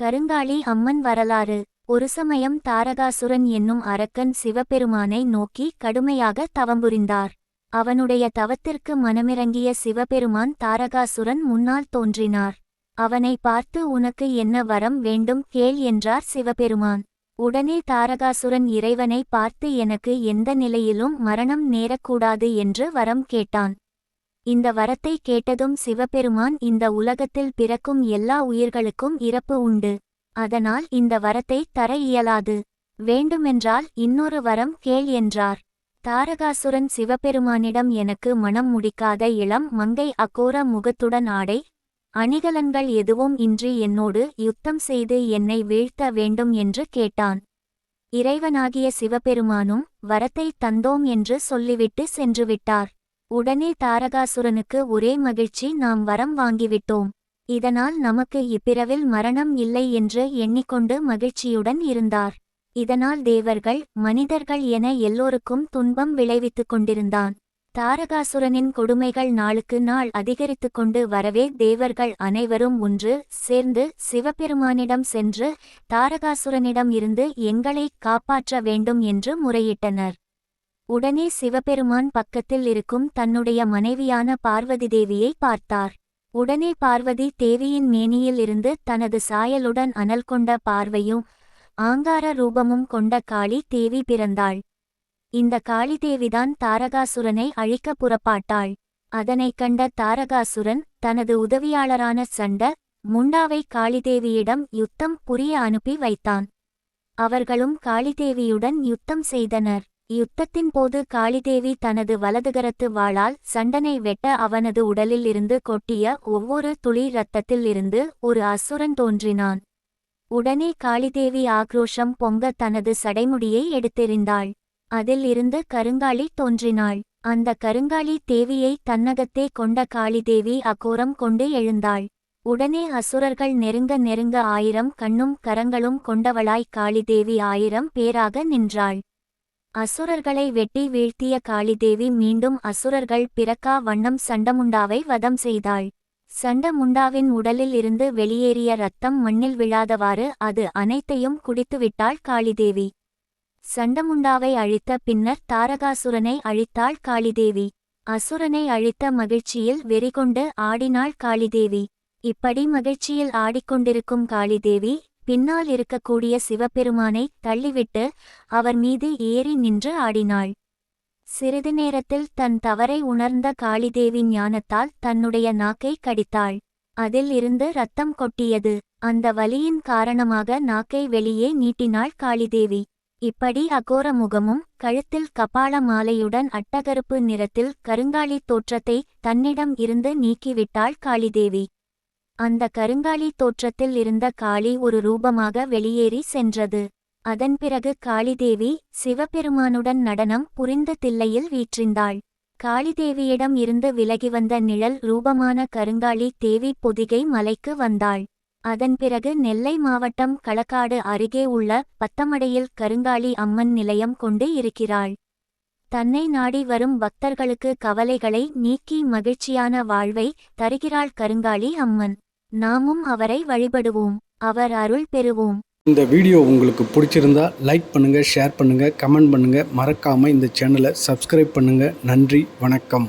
கருங்காளி அம்மன் வரலாறு. ஒரு சமயம் தாரகாசுரன் என்னும் அரக்கன் சிவபெருமானை நோக்கி கடுமையாக தவம்புரிந்தார். அவனுடைய தவத்திற்கு மனமிறங்கிய சிவபெருமான் தாரகாசுரன் முன்னால் தோன்றினார். அவனை பார்த்து உனக்கு என்ன வரம் வேண்டும் கேள் என்றார் சிவபெருமான். உடனே தாரகாசுரன் இறைவனை பார்த்து எனக்கு எந்த நிலையிலும் மரணம் நேரக்கூடாது என்று வரம் கேட்டான். இந்த வரத்தை கேட்டதும் சிவபெருமான் இந்த உலகத்தில் பிறக்கும் எல்லா உயிர்களுக்கும் இறப்பு உண்டு. அதனால் இந்த வரத்தை தர இயலாது. வேண்டுமென்றால் இன்னொரு வரம் கேள் என்றார். தாரகாசுரன் சிவபெருமானிடம் எனக்கு மனம் முடிக்காத இளம் மங்கை அகோர முகத்துடன் ஆடை. அணிகலன்கள் எதுவும் இன்றி என்னோடு யுத்தம் செய்து என்னை வீழ்த்த வேண்டும் என்று கேட்டான். இறைவனாகிய சிவபெருமானும் வரத்தை தந்தோம் என்று சொல்லிவிட்டு சென்றுவிட்டார். உடனே தாரகாசுரனுக்கு ஒரே மகிழ்ச்சி நாம் வரம் வாங்கிவிட்டோம். இதனால் நமக்கு இப்பிறவில் மரணம் இல்லை என்று எண்ணிக்கொண்டு மகிழ்ச்சியுடன் இருந்தார். இதனால் தேவர்கள் மனிதர்கள் என எல்லோருக்கும் துன்பம் விளைவித்துக் கொண்டிருந்தான். தாரகாசுரனின் கொடுமைகள் நாளுக்கு நாள் அதிகரித்துக் கொண்டு வரவே தேவர்கள் அனைவரும் ஒன்று சேர்ந்து சிவபெருமானிடம் சென்று தாரகாசுரனிடம் இருந்து எங்களை காப்பாற்ற வேண்டும் என்று முறையிட்டனர். உடனே சிவபெருமான் பக்கத்தில் இருக்கும் தன்னுடைய மனைவியான பார்வதி தேவியை பார்த்தார். உடனே பார்வதி தேவியின் மேனியில் இருந்து தனது சாயலுடன் அனல் கொண்ட பார்வையும் ஆங்கார ரூபமும் கொண்ட காளி தேவி பிறந்தாள். இந்த காளி தேவிதான் தாரகாசுரனை அழிக்க புறப்பாட்டாள். அதனைக் கண்ட தாரகாசுரன் தனது உதவியாளரான சண்ட முண்டாவை காளிதேவியிடம் யுத்தம் புரிய அனுப்பி வைத்தான். அவர்களும் காளிதேவியுடன் யுத்தம் செய்தனர். யுத்தத்தின் போது காளிதேவி தனது வலதுகரத்து வாளால் சண்டனை வெட்ட அவனது உடலில் இருந்து கொட்டிய ஒவ்வொரு துளி இரத்தத்தில் இருந்து ஒரு அசுரன் தோன்றினான். உடனே காளிதேவி ஆக்ரோஷம் பொங்க தனது சடைமுடியை எடுத்தெறிந்தாள். அதில் இருந்து கருங்காலி தோன்றினாள். அந்த கருங்காலி தேவியை தன்னகத்தே கொண்ட காளிதேவி அகோரம் கொண்டு எழுந்தாள். உடனே அசுரர்கள் நெருங்க நெருங்க ஆயிரம் கண்ணும் கரங்களும் கொண்டவளாய் காளிதேவி ஆயிரம் பேராக நின்றாள். அசுரர்களை வெட்டி வீழ்த்திய காளிதேவி மீண்டும் அசுரர்கள் பிறக்கா வண்ணம் சண்டமுண்டாவை வதம் செய்தாள். சண்டமுண்டாவின் உடலில் இருந்து வெளியேறிய ரத்தம் மண்ணில் விழாதவாறு அது அனைத்தையும் குடித்துவிட்டாள் காளிதேவி. சண்டமுண்டாவை அழித்த பின்னர் தாரகாசுரனை அழித்தாள் காளிதேவி. அசுரனை அழித்த மகிழ்ச்சியில் வெறிகொண்டு ஆடினாள் காளிதேவி. இப்படி மகிழ்ச்சியில் ஆடிக்கொண்டிருக்கும் காளிதேவி பின்னால் இருக்கக்கூடிய சிவபெருமானை தள்ளிவிட்டு அவர் மீது ஏறி நின்று ஆடினாள். சிறிது நேரத்தில் தன் தவறை உணர்ந்த காளிதேவி ஞானத்தால் தன்னுடைய நாக்கை கடித்தாள். அதில் இருந்து ரத்தம் கொட்டியது. அந்த வலியின் காரணமாக நாக்கை வெளியே நீட்டினாள் காளிதேவி. இப்படி அகோர முகமும் கழுத்தில் கபால மாலையுடன் அட்டகருப்பு நிறத்தில் கருங்காலி தோற்றத்தை தன்னிடம் இருந்து நீக்கிவிட்டாள் காளிதேவி. அந்த கருங்காலி தோற்றத்தில் இருந்த காளி ஒரு ரூபமாக வெளியேறி சென்றது. அதன் பிறகு காளிதேவி சிவபெருமானுடன் நடனம் புரிந்த தில்லையில் வீற்றிருந்தாள் காளிதேவியிடம் இருந்து விலகி வந்த நிழல் ரூபமான கருங்காலி தேவி பொதிகை மலைக்கு வந்தாள். அதன் பிறகு நெல்லை மாவட்டம் களக்காடு அருகே உள்ள பத்தமடையில் கருங்காலி அம்மன் நிலையம் கொண்டு இருக்கிறாள். தன்னை நாடி வரும் பக்தர்களுக்கு கவலைகளை நீக்கி மகிழ்ச்சியான வாழ்வை தருகிறாள் கருங்காலி அம்மன். நாமும் அவரை வழிபடுவோம். அவர் அருள் பெறுவோம். இந்த வீடியோ உங்களுக்கு பிடிச்சிருந்தா லைக் பண்ணுங்கள் ஷேர் பண்ணுங்கள் கமெண்ட் பண்ணுங்கள் மறக்காமல் இந்த சேனலை சப்ஸ்கிரைப் பண்ணுங்கள் நன்றி வணக்கம்.